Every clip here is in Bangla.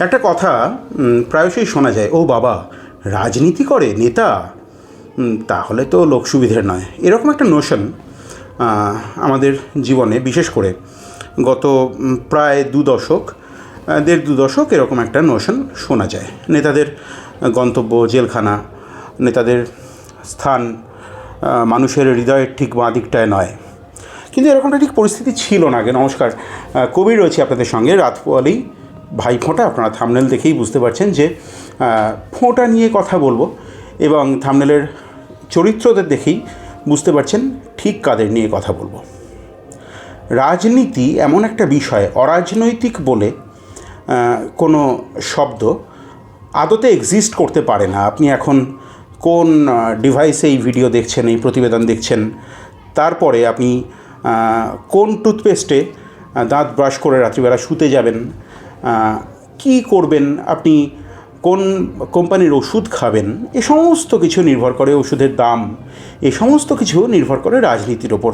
একটা কথা প্রায়শই শোনা যায় ও বাবা রাজনীতি করে নেতা? তাহলে তো লোক সুবিধের নয়। এরকম একটা নোশন আমাদের জীবনে বিশেষ করে গত প্রায় দু দশক দেড় দু দশক এরকম একটা নোশন শোনা যায়। নেতাদের গন্তব্য জেলখানা নেতাদের স্থান মানুষের হৃদয়ের ঠিক বাঁ দিকটায় নয়। কিন্তু এরকমটা ঠিক পরিস্থিতি ছিল না আগে নমস্কার। আহ, কবি রয়েছে আপনাদের সঙ্গে রাত পোয়ালেই ভাই ফোঁটা, আপনারা থামনেল দেখেই বুঝতে পারছেন যে ফোঁটা নিয়ে কথা বলব এবং থামনেলের চরিত্রদের দেখেই বুঝতে পারছেন ঠিক কাদের নিয়ে কথা বলব। রাজনীতি এমন একটা বিষয়, অরাজনৈতিক বলে কোনো শব্দ আদতে এক্সিস্ট করতে পারে না। আপনি এখন কোন ডিভাইসে এই ভিডিও দেখছেন, এই প্রতিবেদন দেখছেন, তারপরে আপনি কোন টুথপেস্টে দাঁত ব্রাশ করে রাত্রিবেলা শুতে যাবেন কি করবেন? আপনি কোন কোম্পানির ওষুধ খাবেন? এ সমস্ত কিছু নির্ভর করে ওষুধের দাম। এ সমস্ত কিছু নির্ভর করে রাজনীতির ওপর।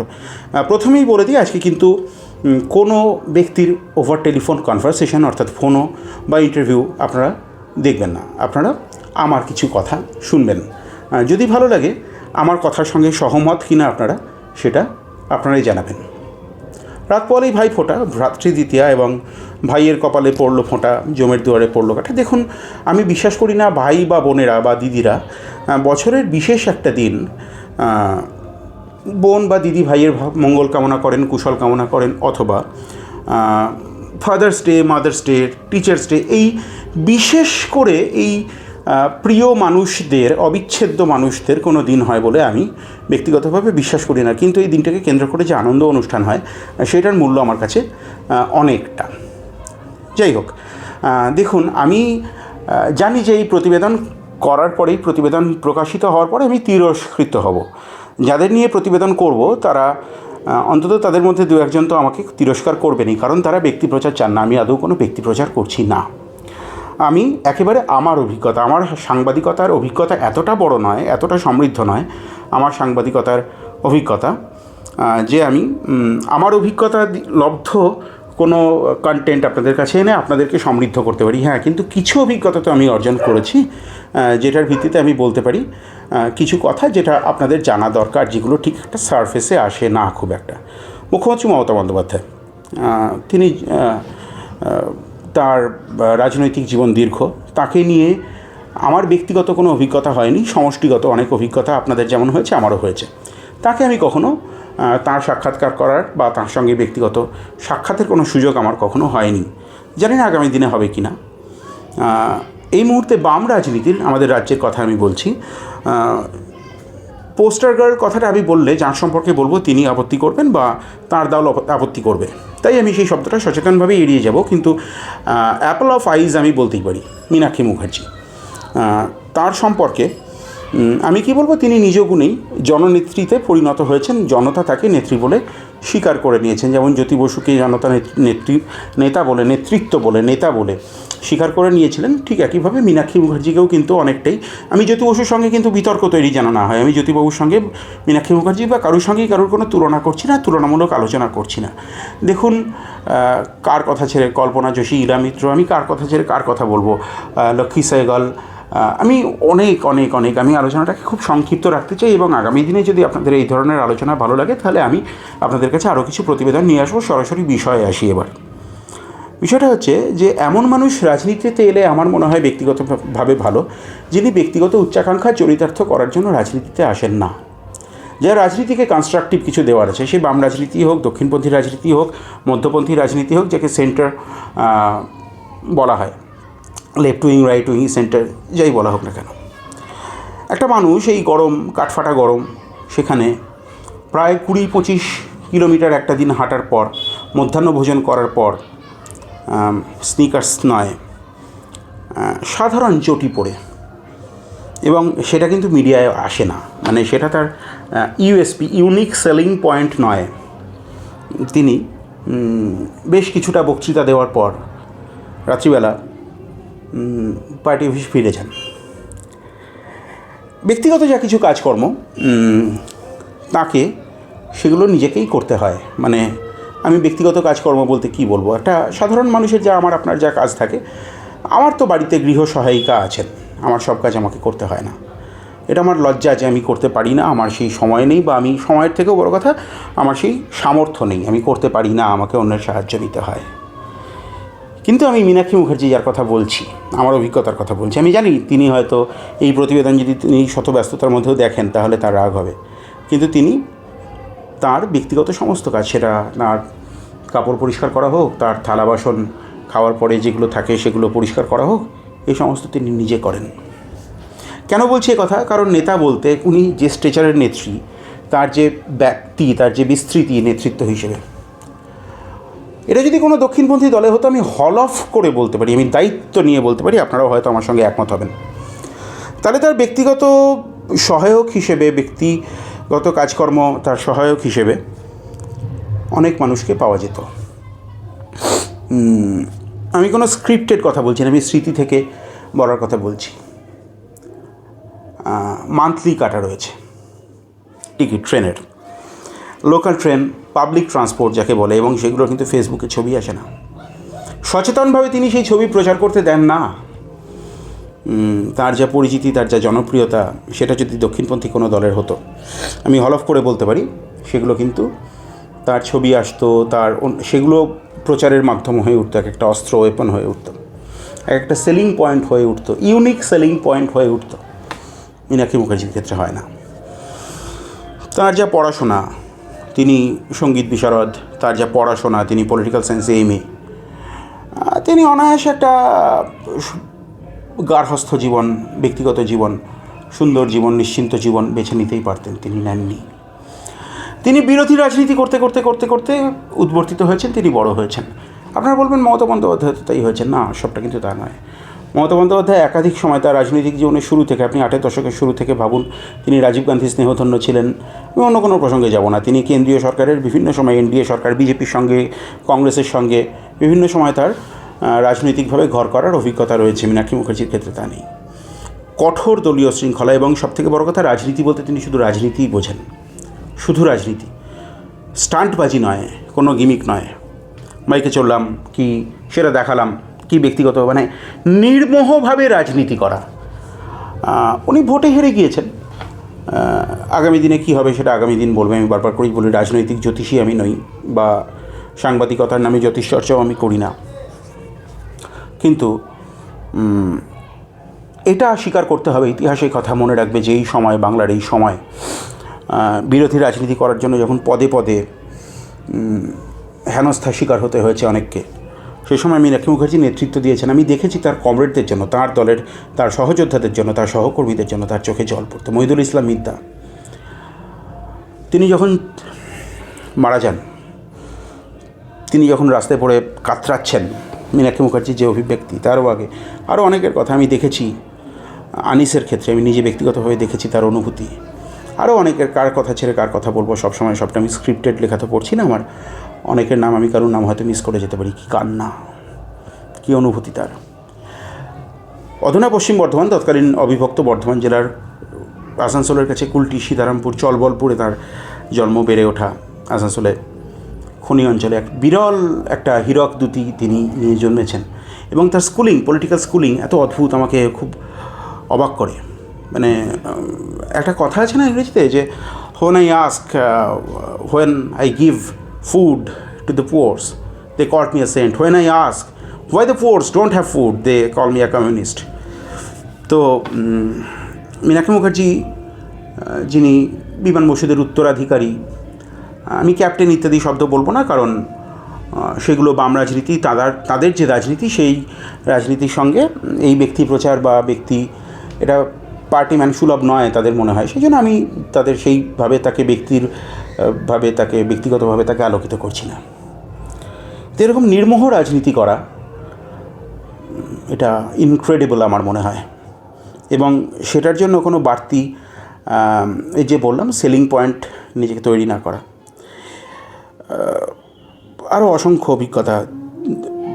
প্রথমেই বলে দিই, আজকে কিন্তু কোনো ব্যক্তির ওভার টেলিফোন কনভারসেশন অর্থাৎ ফোনও বা ইন্টারভিউ আপনারা দেখবেন না। আপনারা আমার কিছু কথা শুনবেন। যদি ভালো লাগে, আমার কথার সঙ্গে সহমত কিনা আপনারা, সেটা আপনারাই জানাবেন। রাত পরেই ভাই ফোঁটা ভ্রাতৃ দ্বিতীয়া এবং ভাইয়ের কপালে পড়ল ফোঁটা, জমের দুয়ারে পড়ল কাঠা দেখুন, আমি বিশ্বাস করি না ভাই বা বোনেরা বা দিদিরা বছরের বিশেষ একটা দিন বোন বা দিদি ভাইয়ের মঙ্গল কামনা করেন, কুশল কামনা করেন, অথবা Father's Day Mother's Day Teachers' Day এই বিশেষ করে এই প্রিয় মানুষদের, অবিচ্ছেদ্য মানুষদের কোনো দিন হয় বলে আমি ব্যক্তিগতভাবে বিশ্বাস করি না। কিন্তু এই দিনটাকে কেন্দ্র করে যে আনন্দ অনুষ্ঠান হয়, সেটার মূল্য আমার কাছে অনেকটা। যাই হোক দেখুন, আমি জানি যে এই প্রতিবেদন করার পরেই প্রতিবেদন প্রকাশিত হওয়ার পরে আমি তিরস্কৃত হব। যাদের নিয়ে প্রতিবেদন করব, তারা অন্তত তাদের মধ্যে দু একজন তো আমাকে তিরস্কার করবেনই, কারণ তারা ব্যক্তি প্রচার চান না, আমি আদৌ কোনো ব্যক্তি প্রচার করছি না। আমি একেবারে আমার অভিজ্ঞতা, আমার সাংবাদিকতার অভিজ্ঞতা এতটা বড় নয়, এতটা সমৃদ্ধ নয়, আমার সাংবাদিকতার অভিজ্ঞতা যে আমি আমার অভিজ্ঞতা লব্ধ কোনো কন্টেন্ট আপনাদের কাছে এনে আপনাদেরকে সমৃদ্ধ করতে পারি। হ্যাঁ কিন্তু কিছু অভিজ্ঞতা তো আমি অর্জন করেছি যেটার ভিত্তিতে আমি বলতে পারি কিছু কথা যেটা আপনাদের জানা দরকার, যেগুলো ঠিক একটা সারফেসে আসে না খুব একটা। মুখ্যমন্ত্রী মমতা বন্দ্যোপাধ্যায় তিনি তার রাজনৈতিক জীবন দীর্ঘ। তাকে নিয়ে আমার ব্যক্তিগত কোনো অভিজ্ঞতা হয়নি, সমষ্টিগত অনেক অভিজ্ঞতা আপনাদের যেমন হয়েছে, আমারও হয়েছে। তাকে আমি কখনো তার সাক্ষাৎকার করার বা তার সঙ্গে ব্যক্তিগত সাক্ষাতের কোনো সুযোগ আমার কখনো হয়নি। জানি না আগামী দিনে হবে কি না এই মুহূর্তে বাম রাজনীতির আমাদের রাজ্যের কথা আমি বলছি। পোস্টার গার্ল কথাটা আমি বললে যার সম্পর্কে বলব তিনি আপত্তি করবেন বা তার দল আপত্তি করবে। তাই আমি সেই শব্দটা সচেতনভাবে এড়িয়ে যাব। কিন্তু অ্যাপল অফ আইজ আমি বলতেই পারি, মীনাক্ষী মুখার্জি। তার সম্পর্কে আমি কি বলব তিনি নিজ গুণেই জননেত্রীতে পরিণত হয়েছেন। জনতা তাকে নেত্রী বলে স্বীকার করে নিয়েছেন। যেমন জ্যোতি বসুকে জনতা নেত- নেত্রী নেতা বলে নেতৃত্ব বলে নেতা বলে স্বীকার করে নিয়েছিলেন। ঠিক একইভাবে মীনাক্ষী মুখার্জিকেও কিন্তু অনেকটাই আমি জ্যোতি বসুর সঙ্গে কিন্তু বিতর্ক তৈরি যেন না হয়। আমি জ্যোতিবাবুর সঙ্গে মীনাক্ষী মুখার্জি বা কারোর সঙ্গেই কারোর কোনো তুলনা করছি না তুলনামূলক আলোচনা করছি না। দেখুন কার কথা ছেড়ে কল্পনা যোশী ইরা মিত্র আমি কার কথা ছেড়ে কার কথা বলব? লক্ষ্মী সেহগল আহ, আমি অনেক অনেক অনেক, আমি আলোচনাটাকে খুব সংক্ষিপ্ত রাখতে চাই এবং আগামী দিনে যদি আপনাদের এই ধরনের আলোচনা ভালো লাগে, তাহলে আমি আপনাদের কাছে আরও কিছু প্রতিবেদন নিয়ে আসব, সরাসরি বিষয়ে আসি এবার। বিষয়টা হচ্ছে যে, এমন মানুষ রাজনীতিতে এলে আমার মনে হয় ব্যক্তিগতভাবে ভালো, যিনি ব্যক্তিগত উচ্চাকাঙ্ক্ষা চরিতার্থ করার জন্য রাজনীতিতে আসেন না। যারা রাজনীতিকে কনস্ট্রাকটিভ কিছু দেওয়ার আছে, সে বাম রাজনীতি হোক, দক্ষিণপন্থী রাজনীতি হোক, মধ্যপন্থী রাজনীতি হোক, যাকে সেন্টার বলা হয়। Left wing right wing centre যাই বলা হোক না কেন। একটা মানুষ এই গরম, কাঠফাটা গরম, সেখানে প্রায় কুড়ি পঁচিশ কিলোমিটার একটা দিন হাঁটার পর, মধ্যাহ্ন ভোজন করার পর স্নিকার্স নয় সাধারণ চটি পরে। এবং সেটা কিন্তু মিডিয়ায় আসে না। মানে সেটা তার ইউএসপি ইউনিক সেলিং পয়েন্ট নয়। তিনি বেশ কিছুটা বক্তৃতা দেওয়ার পর, রাত্রিবেলা পার্টি অফিস ফিরে যান। ব্যক্তিগত যা কিছু কাজকর্ম তাকে সেগুলো নিজেকেই করতে হয়। মানে আমি ব্যক্তিগত কাজকর্ম বলতে কি বলব? একটা সাধারণ মানুষের যা আমার, আপনার যা কাজ থাকে, আমার তো বাড়িতে গৃহ সহায়িকা আছেন। আমার সব কাজ আমাকে করতে হয় না। এটা আমার লজ্জা যে আমি করতে পারি না, আমার সেই সময় নেই বা আমি সময়ের থেকেও বড় কথা, আমার সেই সামর্থ্য নেই। আমি করতে পারি না, আমাকে অন্যের সাহায্য নিতে হয়। কিন্তু আমি মীনাক্ষী মুখার্জি যার কথা বলছি, আমার অভিজ্ঞতার কথা বলছি। আমি জানি তিনি হয়তো এই প্রতিবেদন যদি তিনি শত ব্যস্ততার মধ্যেও দেখেন, তাহলে তার রাগ হবে। কিন্তু তিনি তার ব্যক্তিগত সমস্ত কাজ, সেটা তার কাপড় পরিষ্কার করা হোক, তার থালা বাসন খাওয়ার পরে যেগুলো থাকে সেগুলো পরিষ্কার করা হোক, এই সমস্ত তিনি নিজে করেন। কেন বলছি কথা? কারণ নেতা বলতে উনি যে স্ট্রেচারের নেত্রী, তার যে ব্যক্তি, তার যে বিস্তৃতি নেতৃত্ব হিসেবে এটা যদি কোনো দক্ষিণপন্থী দলে হতো, আমি হল অফ করে বলতে পারি, আমি দায়িত্ব নিয়ে বলতে পারি, আপনারাও হয়তো আমার সঙ্গে একমত হবেন। তাহলে তার ব্যক্তিগত সহায়ক হিসেবে, ব্যক্তিগত কাজকর্ম তার সহায়ক হিসেবে অনেক মানুষকে পাওয়া যেত। আমি কোনো স্ক্রিপ্টেড কথা বলছি না, আমি স্মৃতি থেকে বলার কথা বলছি। মান্থলি কাটা রয়েছে। টিকিট, ট্রেনের। লোকাল ট্রেন পাবলিক ট্রান্সপোর্ট যাকে বলে, এবং সেগুলো কিন্তু ফেসবুকে ছবি আসে না। সচেতনভাবে তিনি সেই ছবি প্রচার করতে দেন না। তার যা পরিচিতি, তার যা জনপ্রিয়তা, সেটা যদি দক্ষিণপন্থী কোনো দলের হতো। আমি হলফ করে বলতে পারি, সেগুলো কিন্তু তার ছবি আসতো, তার সেগুলো প্রচারের মাধ্যম হয়ে উঠতো, এক একটা অস্ত্র ওয়েপন হয়ে উঠতো, এক একটা সেলিং পয়েন্ট হয়ে উঠতো ইউনিক সেলিং পয়েন্ট হয়ে উঠতো। মীনাক্ষী মুখার্জির ক্ষেত্রে হয় না। তার যা পড়াশোনা তিনি সংগীত বিশারদ, তার যা পড়াশোনা, তিনি পলিটিক্যাল সায়েন্সে এম এ তিনি অনায়াসে একটা গার্হস্থ্য জীবন, ব্যক্তিগত জীবন, সুন্দর জীবন, নিশ্চিন্ত জীবন বেছে নিতেই পারতেন তিনি, নেননি। তিনি বিরোধী রাজনীতি করতে করতে করতে করতে উদ্বর্তিত হয়েছেন, তিনি বড় হয়েছেন। আপনারা বলবেন মমতা বন্দ্যোপাধ্যায় তাই হয়েছেন। না, সবটা কিন্তু তা নয়। মমতা বন্দ্যোপাধ্যায় একাধিক সময় তার রাজনৈতিক জীবনের শুরু থেকে, আপনি আটের দশকের শুরু থেকে ভাবুন, তিনি রাজীব গান্ধী স্নেহধন্য ছিলেন, আমি অন্য কোনো প্রসঙ্গে যাব না। তিনি কেন্দ্রীয় সরকারের বিভিন্ন সময়, এনডিএ সরকার, বিজেপির সঙ্গে, কংগ্রেসের সঙ্গে, বিভিন্ন সময় তার রাজনৈতিকভাবে ঘর করার অভিজ্ঞতা রয়েছে। মীনাক্ষী মুখার্জির ক্ষেত্রে তা নেই। কঠোর দলীয় শৃঙ্খলা এবং সবথেকে বড় কথা, রাজনীতি বলতে তিনি শুধু রাজনীতিই বোঝেন। শুধু রাজনীতি। স্টান্টবাজি নয়, কোনো গিমিক নয়। মাইকে চললাম কি সেটা দেখালাম। কি ব্যক্তিগত মানে নির্মোহভাবে রাজনীতি করা। উনি ভোটে হেরে গিয়েছেন। আগামী দিনে কি হবে সেটা আগামী দিন বলবে আমি বারবার করেই বলি রাজনৈতিক জ্যোতিষী আমি নই বা সাংবাদিকতার নামে জ্যোতিষ চর্চাও আমি করি না। কিন্তু এটা স্বীকার করতে হবে ইতিহাসের কথা মনে রাখবে যে এই সময় বাংলার এই সময় বিরোধী রাজনীতি করার জন্য যখন পদে পদে উম, হেনস্থার শিকার হতে হয়েছে অনেককে। সেই সময় মীনাক্ষী মুখার্জি নেতৃত্ব দিয়েছেন? আমি দেখেছি তার কমরেডদের জন্য, তার দলের, তার সহযোদ্ধাদের জন্য, তার সহকর্মীদের জন্য তার চোখে জল পড়তো। মহিদুল ইসলাম মিদ্দা। তিনি যখন মারা যান, তিনি যখন রাস্তায় পড়ে কাতরাচ্ছেন মীনাক্ষী মুখার্জির যে অভিব্যক্তি, তারও আগে আরও অনেকের কথা আমি দেখেছি। আনিসের ক্ষেত্রে আমি নিজে ব্যক্তিগতভাবে দেখেছি তার অনুভূতি। আরও অনেকের কার কথা ছেড়ে কার কথা বলব, সবসময় সবটা আমি স্ক্রিপ্টেড লেখা তো পড়ছি না আমার। অনেকের নাম আমি কারোর নাম হয়তো মিস করে যেতে পারি। কী কান্না। কী অনুভূতি তার। অধুনা পশ্চিম বর্ধমান, তৎকালীন অবিভক্ত বর্ধমান জেলার আসানসোলের কাছে কুলটি সীতারামপুর, চলবলপুরে তার জন্ম বেড়ে ওঠা আসানসোলে খনি অঞ্চলে এক বিরল একটা হীরক দুটি তিনি নিয়ে জন্মেছেন। এবং তার স্কুলিং পলিটিক্যাল স্কুলিং এত অদ্ভুত আমাকে খুব অবাক করে। মানে একটা কথা আছে না ইংরেজিতে যে when I ask when I give food to the poor they call me a saint when I ask why the poor don't have food they call me a communist তো মীনাক্ষী মুখার্জি যিনি বিমান বসুদের উত্তরাধিকারী, আমি ক্যাপ্টেন ইত্যাদি শব্দ বলব না, কারণ সেগুলো বাম রাজনীতি তাদের তাদের যে রাজনীতি, সেই রাজনীতির সঙ্গে এই ব্যক্তি প্রচার বা ব্যক্তি, এটা পার্টি ম্যান সুলভ নয় তাদের মনে হয়। সেই জন্য আমি তাদের সেইভাবে তাকে ব্যক্তির ভাবে তাকে, ব্যক্তিগতভাবে তাকে আলোকিত করছি না। তো এরকম নির্মোহ রাজনীতি করা, এটা ইনক্রেডিবল আমার মনে হয়। এবং সেটার জন্য কোনো বাড়তি এই যে বললাম সেলিং পয়েন্ট নিজেকে তৈরি না করা। আরও অসংখ্য অভিজ্ঞতা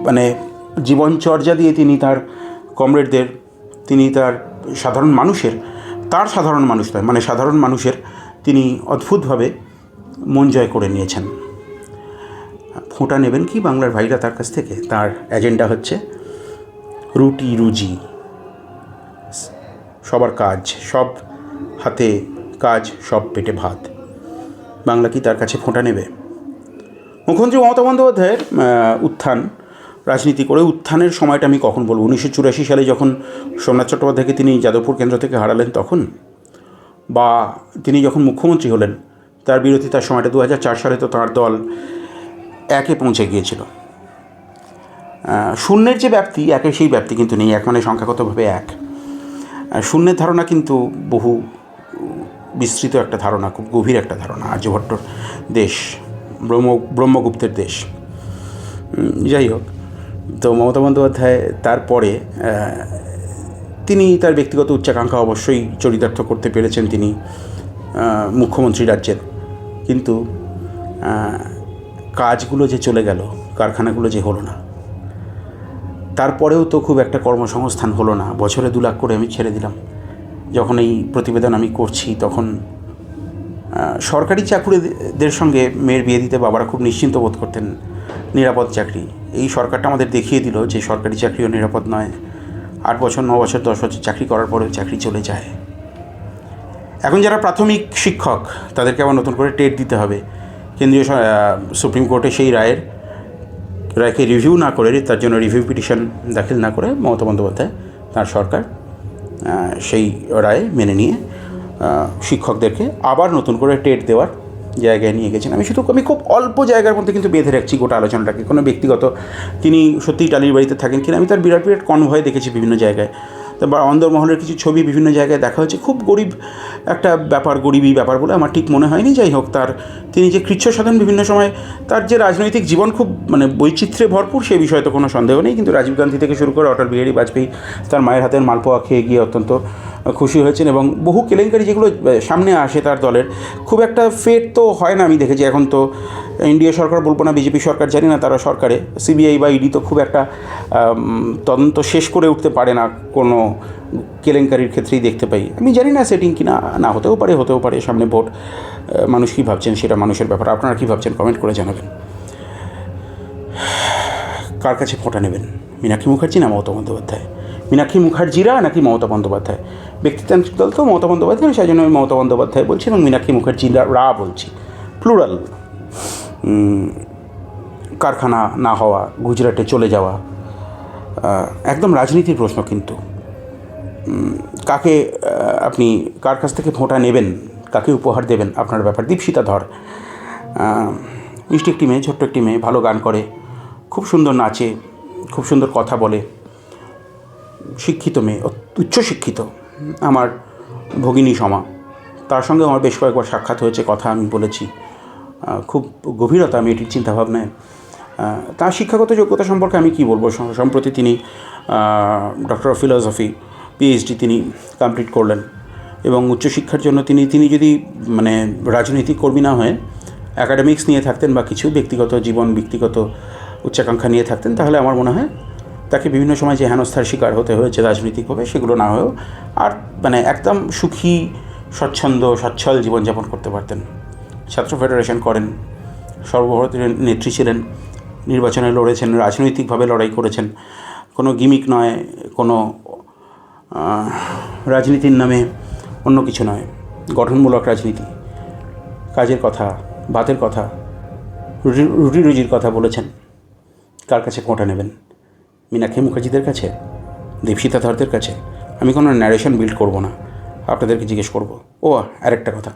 মানে জীবনচর্যা দিয়ে তিনি তার কমরেডদের তিনি তার সাধারণ মানুষের, তার সাধারণ মানুষ নয় মানে সাধারণ মানুষের তিনি অদ্ভুতভাবে মন জয় করে নিয়েছেন। ফোঁটা নেবেন কি বাংলার ভাইরা তার কাছ থেকে? তার এজেন্ডা হচ্ছে রুটি, রুজি, সবার কাজ, সব হাতে কাজ, সব পেটে ভাত। বাংলা কি তার কাছে ফোঁটা নেবে? মুখ্যমন্ত্রী মমতা বন্দ্যোপাধ্যায়ের উত্থান, রাজনীতি করে উত্থানের সময়টা আমি কখন বলব? উনিশশো চুরাশি সালে যখন সোমনাথ চট্টোপাধ্যায়কে তিনি যাদবপুর কেন্দ্র থেকে হারালেন তখন? বা তিনি যখন মুখ্যমন্ত্রী হলেন তার বিরোধিতার সময়টা দু হাজার চার সালে তো তাঁর দল একে পৌঁছে গিয়েছিল। শূন্যের যে ব্যাপ্তি, একের সেই ব্যাপ্তি কিন্তু নেই এক মানে সংখ্যাগতভাবে এক। শূন্যের ধারণা কিন্তু বহু বিস্তৃত একটা ধারণা, খুব গভীর একটা ধারণা আর্যভট্টর দেশ, ব্রহ্ম, ব্রহ্মগুপ্তের দেশ। যাই হোক, তো মমতা বন্দ্যোপাধ্যায় তারপরে তিনি তার ব্যক্তিগত উচ্চাকাঙ্ক্ষা অবশ্যই চরিতার্থ করতে পেরেছেন তিনি মুখ্যমন্ত্রী রাজ্যের। কিন্তু কাজগুলো যে চলে গেল, কারখানাগুলো যে হলো না, তারপরেও তো খুব একটা কর্মসংস্থান হলো না। বছরে দু লাখ করে আমি ছেড়ে দিলাম। যখন এই প্রতিবেদন আমি করছি, তখন সরকারি চাকুরিদের সঙ্গে মেয়ের বিয়ে দিতে বাবারা খুব নিশ্চিন্ত বোধ করতেন, নিরাপদ চাকরি। এই সরকারটা আমাদের দেখিয়ে দিল যে সরকারি চাকরিও নিরাপদ নয়। আট বছর, ন বছর, দশ বছর চাকরি করার পরেও চাকরি চলে যায়। এখন যারা প্রাথমিক শিক্ষক, তাদেরকে আবার নতুন করে টেট দিতে হবে। কেন্দ্রীয় সুপ্রিম কোর্টে সেই রায়ের, রায়কে রিভিউ না করে, তার জন্য রিভিউ পিটিশন দাখিল না করে মমতা বন্দ্যোপাধ্যায়, তার সরকার সেই রায় মেনে নিয়ে শিক্ষকদেরকে আবার নতুন করে টেট দেওয়ার জায়গায় নিয়ে গেছেন। আমি শুধু, আমি খুব অল্প জায়গার মধ্যে কিন্তু বেঁধে রাখছি গোটা আলোচনাটাকে। কোনো ব্যক্তিগত, তিনি সত্যিই টালির বাড়িতে থাকেন কিনা, আমি তার বিরাট বিরাট কনভয় দেখেছি বিভিন্ন জায়গায়। বা অন্দরমহলের কিছু ছবি বিভিন্ন জায়গায় দেখা হয়েছে। খুব গরিব একটা ব্যাপার গরিবই ব্যাপার বলে আমার ঠিক মনে হয়নি। যাই হোক, তার তিনি যে কৃচ্ছ সাধন বিভিন্ন সময়, তার যে রাজনৈতিক জীবন খুব মানে বৈচিত্র্যে ভরপুর, সে বিষয়ে তো কোনো সন্দেহ নেই। কিন্তু রাজীব গান্ধী থেকে শুরু করে অটল বিহারী বাজপেয়ী তার মায়ের হাতের মালপোয়া খেয়ে গিয়ে অত্যন্ত খুশি হয়েছেন এবং বহু কেলেঙ্কারি যেগুলো সামনে আসে তার দলের, খুব একটা ফেট তো হয় না, আমি দেখেছি। এখন তো ইন্ডিয়া সরকার বলব না, বিজেপি সরকার জানি না তারা সরকারে, সিবিআই বা ইডি তো খুব একটা তদন্ত শেষ করে উঠতে পারে না কোনো কেলেঙ্কারির ক্ষেত্রেই দেখতে পাই। আমি জানি না সেটিং কি না না হতেও পারে হতেও পারে, সামনে ভোট মানুষ কী ভাবছেন, সেটা মানুষের ব্যাপার। আপনারা কী ভাবছেন কমেন্ট করে জানাবেন। কার কাছে ফোঁটা নেবেন? মীনাক্ষী মুখার্জি না মমতা বন্দ্যোপাধ্যায়? মীনাক্ষী মুখার্জিরা নাকি মমতা বন্দ্যোপাধ্যায়? ব্যক্তিতান্ত্রিক দল তো মমতা বন্দ্যোপাধ্যায়, সেই জন্য আমি মমতা বন্দ্যোপাধ্যায় বলছি এবং মীনাক্ষী মুখার্জিরা রা বলছি। প্লুরাল কারখানা না হওয়া, গুজরাটে চলে যাওয়া একদম রাজনীতির প্রশ্ন কিন্তু। কাকে আপনি কার কাছ থেকে ফোঁটা নেবেন, কাকে উপহার দেবেন, আপনার ব্যাপার। দীপশিতা ধর মিষ্টি একটি মেয়ে, ছোট্ট একটি মেয়ে, ভালো গান করে, খুব সুন্দর নাচে, খুব সুন্দর কথা বলে শিক্ষিত মেয়ে অত- উচ্চ শিক্ষিত, আমার ভগিনী সমা। তার সঙ্গে আমার বেশ কয়েকবার সাক্ষাৎ হয়েছে, কথা আমি বলেছি। খুব গভীরতা মেয়েটির চিন্তাভাবনায়। তার শিক্ষাগত যোগ্যতা সম্পর্কে আমি কী বলব? সম্প্রতি তিনি ডক্টর অফ ফিলসফি পিএইচডি তিনি কমপ্লিট করলেন। এবং উচ্চশিক্ষার জন্য তিনি তিনি যদি মানে রাজনৈতিক কর্মী না হয়ে অ্যাকাডেমিক্স নিয়ে থাকতেন বা কিছু ব্যক্তিগত জীবন, ব্যক্তিগত উচ্চাকাঙ্ক্ষা নিয়ে থাকতেন, তাহলে আমার মনে হয় তাকে বিভিন্ন সময় যে হেনস্থার শিকার হতে হয়েছে রাজনৈতিকভাবে, সেগুলো না হয়েও আর মানে একদম সুখী, স্বচ্ছন্দ, সচ্ছল জীবনযাপন করতে পারতেন। ছাত্র ফেডারেশন করেন, সর্বভারতীয় নেত্রী ছিলেন, নির্বাচনে লড়েছেন, রাজনৈতিকভাবে লড়াই করেছেন। কোনো গিমিক নয়, কোনো রাজনীতির নামে অন্য কিছু নয়। গঠনমূলক রাজনীতি। কাজের কথা ভাতের কথা, রুটি রুটি রুজির কথা বলেছেন। কার কাছে কোঁটা নেবেন? মীনাক্ষী মুখার্জিদের কাছে, দীপশিতা ধরদের কাছে, আমি কোনো ন্যারেশন বিল্ড করব না। আপনাদেরকে জিজ্ঞেস করব। ও, আরেকটা কথা।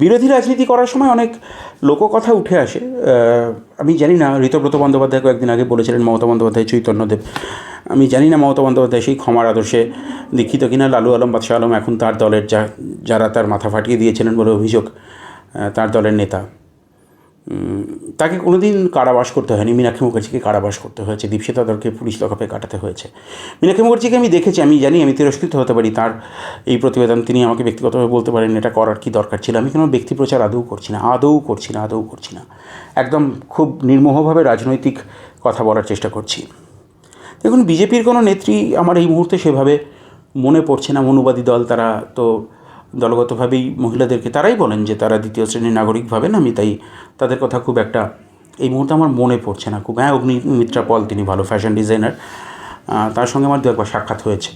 বিরোধী রাজনীতি করার সময় অনেক লোককথা উঠে আসে। আমি জানি না, ঋতব্রত বন্দ্যোপাধ্যায় কয়েকদিন আগে বলেছিলেন মমতা বন্দ্যোপাধ্যায় চৈতন্যদেব আমি জানি না মমতা বন্দ্যোপাধ্যায় সেই ক্ষমার আদর্শে দীক্ষিত কিনা। লালু আলম, বাদশাহ আলম এখন তার দলের যা যারা তার মাথা ফাটিয়ে দিয়েছিলেন বলে অভিযোগ তার দলের নেতা। তাকে কোনোদিন কারাবাস করতে হয়নি। মীনাক্ষী মুখার্জিকে কারাবাস করতে হয়েছে। দীপশিতা দলকে পুলিশ লকআপে কাটাতে হয়েছে। মীনাক্ষী মুখার্জিকে আমি দেখেছি, আমি জানি, আমি তিরস্কৃত হতে পারি। তার এই প্রতিবেদন তিনি আমাকে ব্যক্তিগতভাবে বলতে পারেন এটা করার কি দরকার ছিল? আমি কোনো ব্যক্তি প্রচার আদৌ করছি না, আদৌ করছি না, আদৌ করছি না। একদম খুব নির্মোহভাবে রাজনৈতিক কথা বলার চেষ্টা করছি। দেখুন, বিজেপির কোনো নেত্রী আমার এই মুহূর্তে সেভাবে মনে পড়ছে না। অনুবাদী দল, তারা তো দলগতভাবেই মহিলাদেরকে তারাই বলেন যে তারা দ্বিতীয় শ্রেণির নাগরিক ভাবেন, আমি তাই তাদের কথা খুব একটা, এই মুহূর্তে আমার মনে পড়ছে না খুব। হ্যাঁ অগ্নিমিত্রা পল, তিনি ভালো ফ্যাশন ডিজাইনার তার সঙ্গে আমার দু একবার সাক্ষাৎ হয়েছে।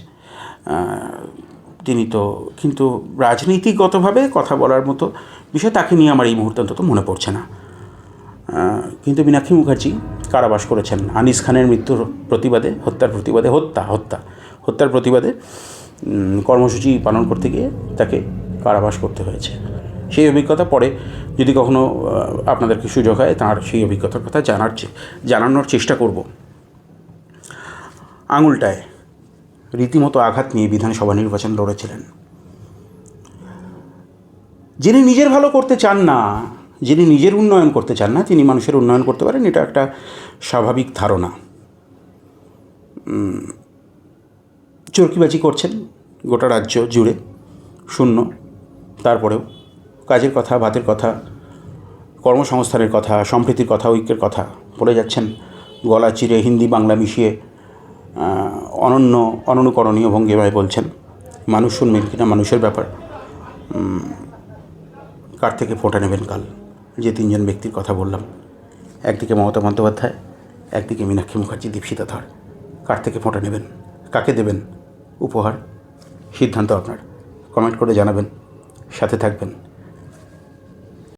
তিনি তো, কিন্তু রাজনীতিগতভাবে কথা বলার মতো বিষয় তাকে নিয়ে আমার এই মুহূর্তে অন্তত মনে পড়ছে না। কিন্তু মীনাক্ষী মুখার্জি কারাবাস করেছেন। আনিস খানের মৃত্যুর প্রতিবাদে, হত্যার প্রতিবাদে, হত্যা হত্যা, হত্যার প্রতিবাদে কর্মসূচি পালন করতে গিয়ে তাকে কারাবাস করতে হয়েছে। সেই অভিজ্ঞতা পরে যদি কখনো আহ, আপনাদেরকে সুযোগ হয় তার সেই অভিজ্ঞতার কথা জানার জানানোর চেষ্টা করব। আঙুলটায় রীতিমতো আঘাত নিয়ে বিধানসভা নির্বাচন লড়েছিলেন। যিনি নিজের ভালো করতে চান না যিনি নিজের উন্নয়ন করতে চান না তিনি মানুষের উন্নয়ন করতে পারেন এটা একটা স্বাভাবিক ধারণা। চরকিবাজি করছেন গোটা রাজ্য জুড়ে, শূন্য। তারপরেও কাজের কথা, ভাতের কথা, কর্মসংস্থানের কথা, সম্প্রীতির কথা, ঐক্যের কথা বলে যাচ্ছেন গলা চিরে হিন্দি বাংলা মিশিয়ে অনন্য, অননুকরণীয় ভঙ্গিমায় বলছেন। মানুষ শুনবেন কিনা, মানুষের ব্যাপার। কার থেকে ফোঁটা নেবেন কাল? যে তিনজন ব্যক্তির কথা বললাম। একদিকে মমতা বন্দ্যোপাধ্যায়, একদিকে মীনাক্ষী মুখার্জি, দীপশিতা ধর। কার থেকে ফোঁটা নেবেন? কাকে দেবেন? উপহার সিদ্ধান্ত আপনার। কমেন্ট করে জানাবেন সাথে থাকবেন।